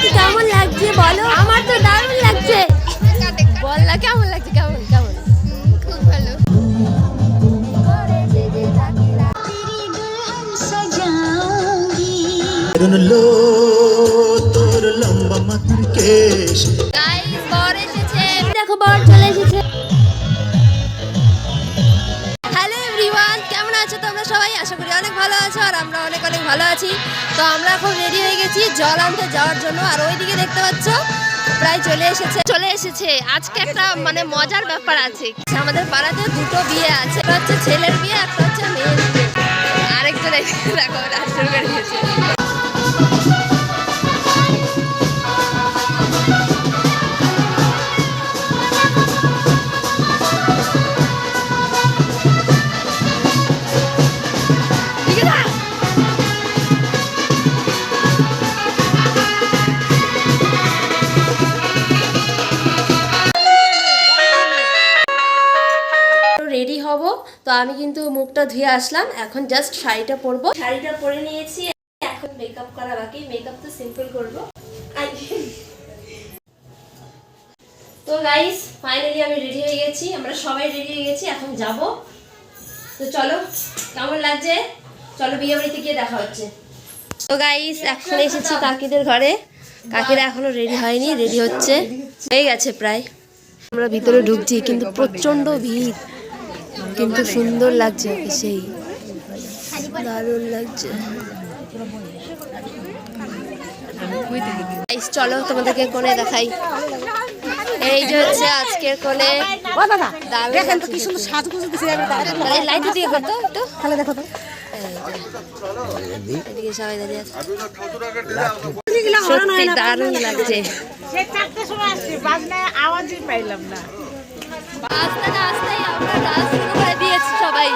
তোমাকে কেমন লাগছে বলো? আমার তো দারুণ লাগছে। বল না কেমন লাগছে? কেমন কেমন? খুব ভালো। লো তোর লম্বা মাথার কেশ। গাইস বর এসেছে। দেখো বর চলে এসেছে। অনেক ভালো আছো আর আমরা অনেক অনেক ভালো আছি। তো আমরা এখন রেডি হয়ে গেছি জল আনতে যাওয়ার জন্য। আর ওইদিকে দেখতে পাচ্ছ প্রায় চলে এসেছে। চলে এসেছে। আজকে একটা মানে মজার ব্যাপার আছে। আমাদের পাড়াতে দুটো বিয়ে আছে একটা হচ্ছে ছেলের বিয়ে একটা হচ্ছে মেয়ের বিয়ে। আরেকজন এখানে দেখো তো আমি কিন্তু মুখটা ধুয়ে আসলাম। এখন জাস্ট শাড়িটা পরবো। শাড়িটা পরে নিয়েছি। এখন মেকআপ করা বাকি। মেকআপ তো সিম্পল করব। তো গাইস ফাইনালি আমি রেডি হয়ে গেছি। আমরা সবাই রেডি হয়ে গেছি। এখন যাব। তো চলো, কেমন লাগছে? চলো বিয়ে বাড়িতে গিয়ে দেখা হচ্ছে। তো গাইস এখন এসেছি কাকিদের ঘরে। কাকিরা এখনও রেডি হয়নি রেডি হচ্ছে। হয়ে গেছে প্রায়। আমরা ভিতরে ঢুকছি, কিন্তু প্রচণ্ড ভিড়। কিন্তু সুন্দর লাগছে ওকে সেই। দারুণ লাগছে। চলো তোমাদেরকে কোণে দেখাই। এই যে হচ্ছে আজকের কোনে ও দাদা দারুণ দেখেন তো লাগছে। কি সুন্দর সাজগুজ দিছে লাইট দিয়ে করতো একটু। তাহলে দেখো তো। এদিকে সবাই দাঁড়িয়ে আছে। সত্যি দারুণ লাগছে। সে চারটে সময় আসছি বাজনায় আওয়াজই পাইলাম না। আস্তে না আস্তেই আমরা নাচ শুরু করে দিয়েছি সবাই।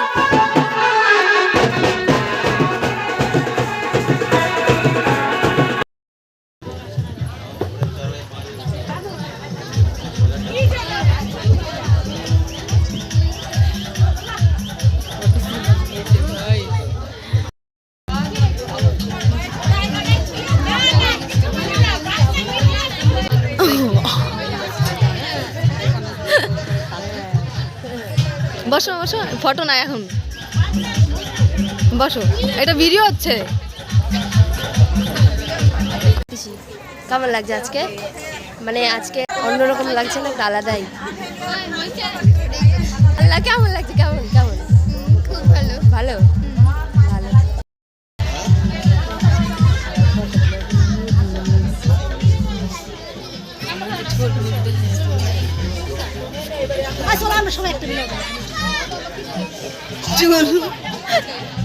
বসো বসো, ফটো না এখন। বসো, এটা ভিডিও হচ্ছে। কেমন লাগছে আজকে? মানে আজকে অন্যরকম লাগছে না আলাদাই? কেমন লাগছে? কেমন কেমন? ভালো। ভালো। ভালো আসলে আমরা সবাই একটা মিলে আমরা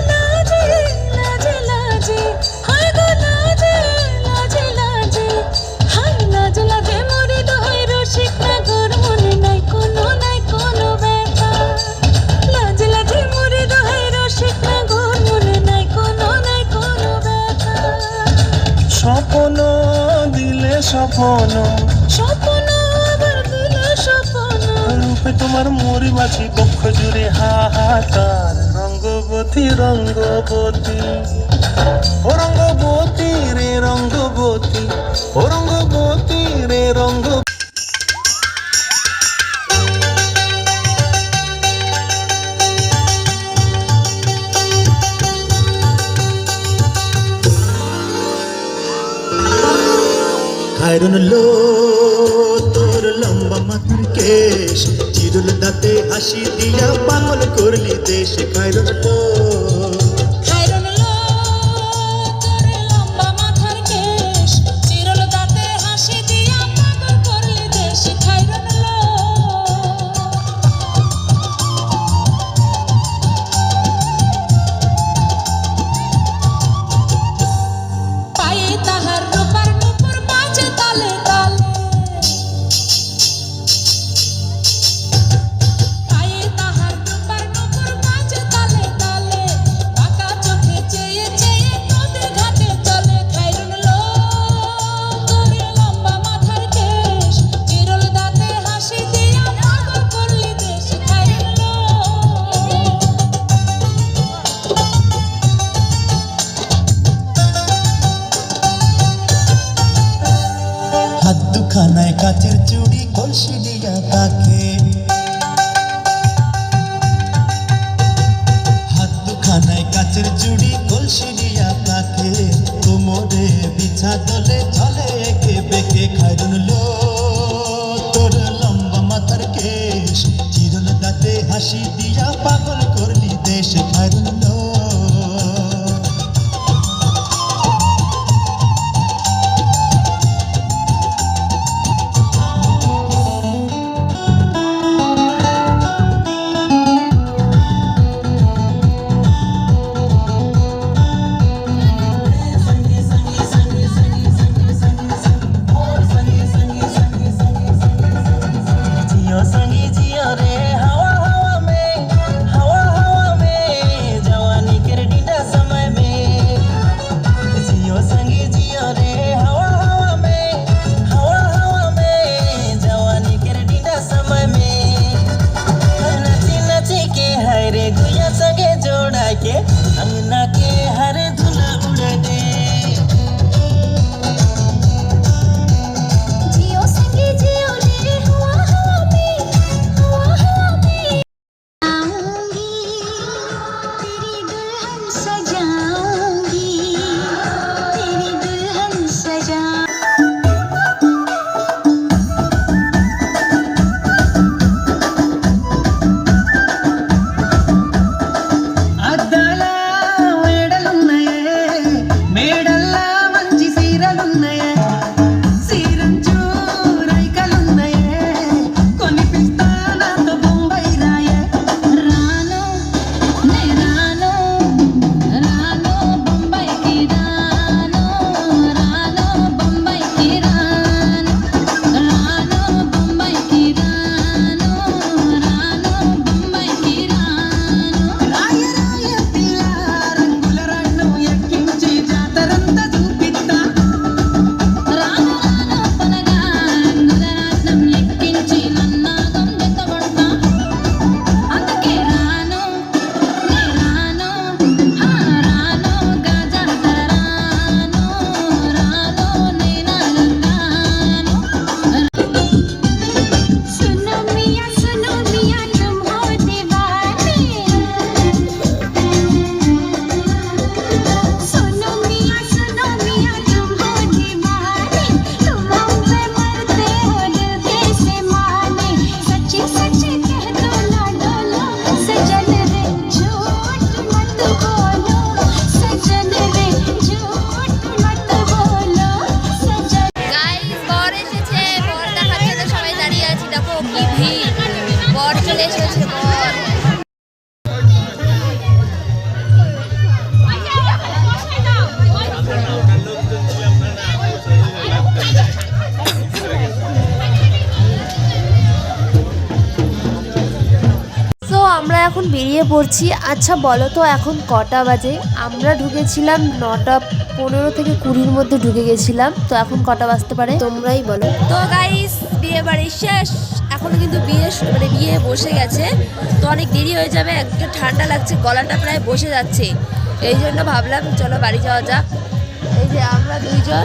স্বপ্ন। স্বপ্ন আবার দিলে স্বপ্ন। রূপে তোমার মরি মাছি বক্ষ জুড়ে হাহাকার। রঙ্গবতী রঙ্গবতী। ও রঙ্গবতী রে রঙ্গবতী। ও রঙ্গবতী রে রঙ্গ দারুণ লো, তোর লম্বা মাথার কেশ। চিরুল দাঁতে হাসি দিয়া পাগল করলি দেশ খায়রুল রোজ ঝাদলে ঝলে এখন বেরিয়ে পড়ছি। আচ্ছা বলো তো এখন কটা বাজে? আমরা ঢুকেছিলাম নটা পনেরো থেকে কুড়ির মধ্যে ঢুকে গেছিলাম। তো এখন কটা বাজতে পারে? তোমরাই বলো। তো গাইস বিয়ে বাড়ি শেষ। এখনও কিন্তু বিয়ে মানে বিয়ে বসে গেছে। তো অনেক দেরি হয়ে যাবে একটু ঠান্ডা লাগছে গলাটা প্রায় বসে যাচ্ছে। এই জন্য ভাবলাম চলো বাড়ি যাওয়া যাক। এই যে আমরা দুইজন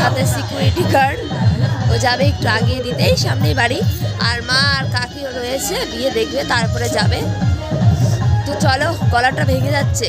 সাথে সিকিউরিটি গার্ড ও যাবে একটু আগিয়ে দিতেই সামনেই বাড়ি। আর মা আর কাকিও রয়েছে বিয়ে দেখবে, তারপরে যাবে। তো চলো, গলাটা ভেঙে যাচ্ছে।